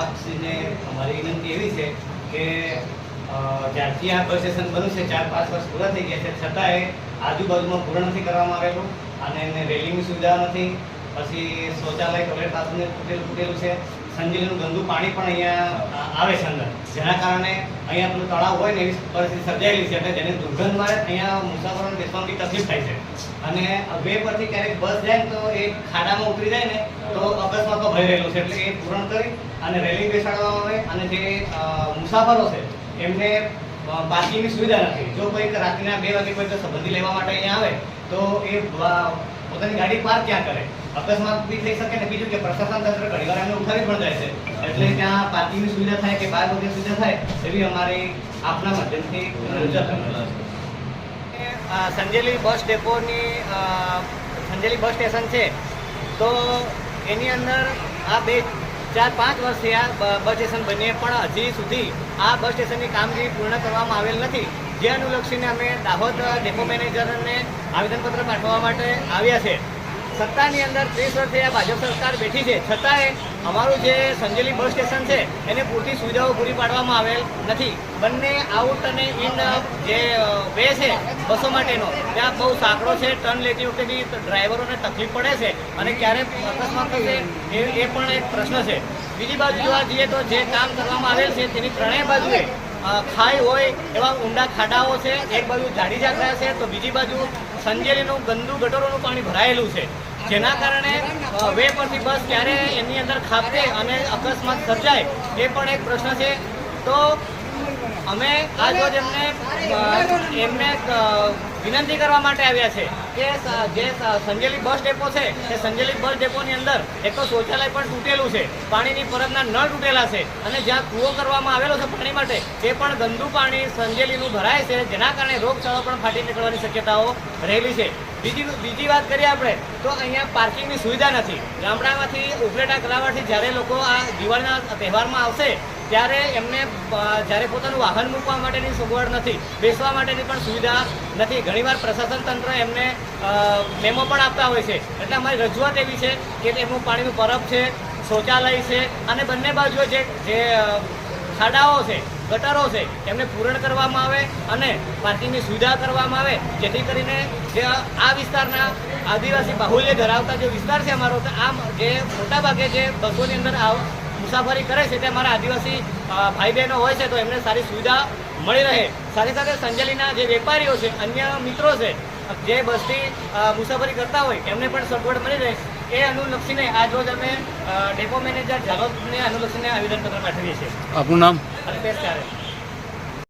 આપશ્રીને અમારી વિનંતી એવી છે કે જ્યારથી આ બસ સ્ટેશન બન્યું છે, ચાર પાંચ વર્ષ પૂરા થઈ ગયા છે, છતાંય આજુબાજુમાં પૂર્ણ નથી કરવામાં આવેલું અને એને રેલિંગની સુવિધા નથી. પછી શૌચાલય ટોયલેટ બાથરૂમને તૂટેલું તૂટેલું છે. સંજીવનું ગંદુ પાણી પણ અહીંયા આવે છે અંદર. જેના કારણે અહીંયા પેલું તળાવ હોય ને એવી પરિસ્થિતિ સર્જાયેલી છે એટલે જેને દુર્ગંધ મારે અહીંયા મુસાફરોને બેસવાની તકલીફ થાય છે. અને વે પરથી ક્યારેક બસ જાય ને તો એ ખાડામાં ઉતરી જાય ને તો અકસ્માતો ભય રહેલો છે. એટલે એ પૂરણ કરી અને રેલી બેસાડવામાં આવે અને જે મુસાફરો છે, એમને પાર્કિંગની સુવિધા નથી. જો કોઈક રાત્રિના બે વાગે કોઈ સંબંધી લેવા માટે અહીંયા આવે, તો એ પોતાની ગાડી પાર્ક ક્યાં કરે? અકસ્માત બી થઈ શકે ને બીજું કે પ્રશાસન તંત્ર ઘણીવાર એમને ઉઠાવી પણ જાય છે એટલે ત્યાં પાર્કિંગની સુવિધા થાય કે બાર વગેરે સુવિધા થાય, એવી અમારી આપના માધ્યમથી રજૂઆત સંજેલી બસ ડેપોની સંજેલી બસ સ્ટેશન છે. તો એની અંદર આ બે ચાર પાંચ વર્ષથી આ બસ સ્ટેશન બનીએ પણ હજી સુધી આ બસ સ્ટેશનની કામગીરી પૂર્ણ કરવામાં આવેલ નથી. જે અનુલક્ષીને અમે દાહોદ ડેપો મેનેજરને આવેદનપત્ર પાઠવવા માટે આવ્યા છે. સત્તાની અંદર ત્રીસ વર્ષથી આ ભાજપ સરકાર બેઠી છે. છતાંય અમારું જે સંજેલી બસ સ્ટેશન છે, એને પૂરતી સુવિધાઓ પૂરી પાડવામાં આવેલ નથી. બંને આઉટ અને ઇન જે વે છે બસો માટેનો, ત્યાં બહુ સાંકડો છે, ટર્ન લેતી વખતે બી ડ્રાઈવરોને તકલીફ પડે છે અને ક્યારે અકસ્માત થશે એ એ પણ એક પ્રશ્ન છે. બીજી બાજુ જોવા જઈએ તો જે કામ કરવામાં આવેલ છે તેની ત્રણેય બાજુએ ખાઈ હોય એવા ઊંડા ખાડાઓ છે, એક બાજુ જાડી જાગ્યા છે, તો બીજી બાજુ સંજેલીનું ગંદુ ગટરોનું પાણી ભરાયેલું છે. જેના કારણે વે પરથી બસ ક્યારે એની અંદર ખાપે અને અકસ્માત સર્જાય, એ પણ એક પ્રશ્ન છે. તો અમે આજ રોજ એમને એમને વિનંતી કરવા માટે આવ્યા છે કે જે સંજેલી બસ ડેપો છે, તે સંજેલી બસ ડેપોની અંદર એક તો શૌચાલય પણ તૂટેલું છે, પાણીની પરતના નળ તૂટેલા છે અને જ્યાં કૂવો કરવામાં આવેલો છે પાણી માટે, તે પણ ગંદુ પાણી સંજેલીનું ભરાય છે, જેના કારણે રોગચાળો પણ ફાટી નીકળવાની શક્યતાઓ રહેલી છે. બીજી બીજી વાત કરીએ આપણે, તો અહીંયા પાર્કિંગની સુવિધા નથી. ગામડામાંથી, ઉપલેટા કરાવવાથી જ્યારે લોકો આ દિવાળીના તહેવારમાં આવશે ત્યારે એમને જ્યારે પોતાનું વાહન મૂકવા માટેની સગવડ નથી, બેસવા માટેની પણ સુવિધા નથી. ઘણીવાર પ્રશાસન તંત્ર એમને મેમો પણ આપતા હોય છે. એટલે અમારી રજૂઆત એવી છે કે એમનું પાણીનું પરબ છે, શૌચાલય છે અને બંને બાજુએ જે જે ખાડાઓ છે, ગટરો છે, એમને પૂરણ કરવામાં આવે અને પાર્કિંગની સુવિધા કરવામાં આવે, જેથી કરીને જે આ વિસ્તારના આદિવાસી બાહુલ્ય ધરાવતા જે વિસ્તાર છે અમારો આમ જે મોટાભાગે જે બસોની અંદર આવ મુસાફરી કરે છે તે અમારા આદિવાસી ભાઈ બહેનો હોય છે તો એમને સારી સુવિધા મળી રહે. સાથે સાથે સંજેલીના જે વેપારીઓ છે અન્ય મિત્રો છે જે બસથી મુસાફરી કરતા હોય એમને પણ સગવડ મળી રહે. એ અનુલક્ષીને આજ રોજ અમે ડેપો મેનેજર જાલોદને અનુલક્ષીને આવેદનપત્ર પાઠવીએ છીએ. આપનું નામ? અલ્પેશ ચારે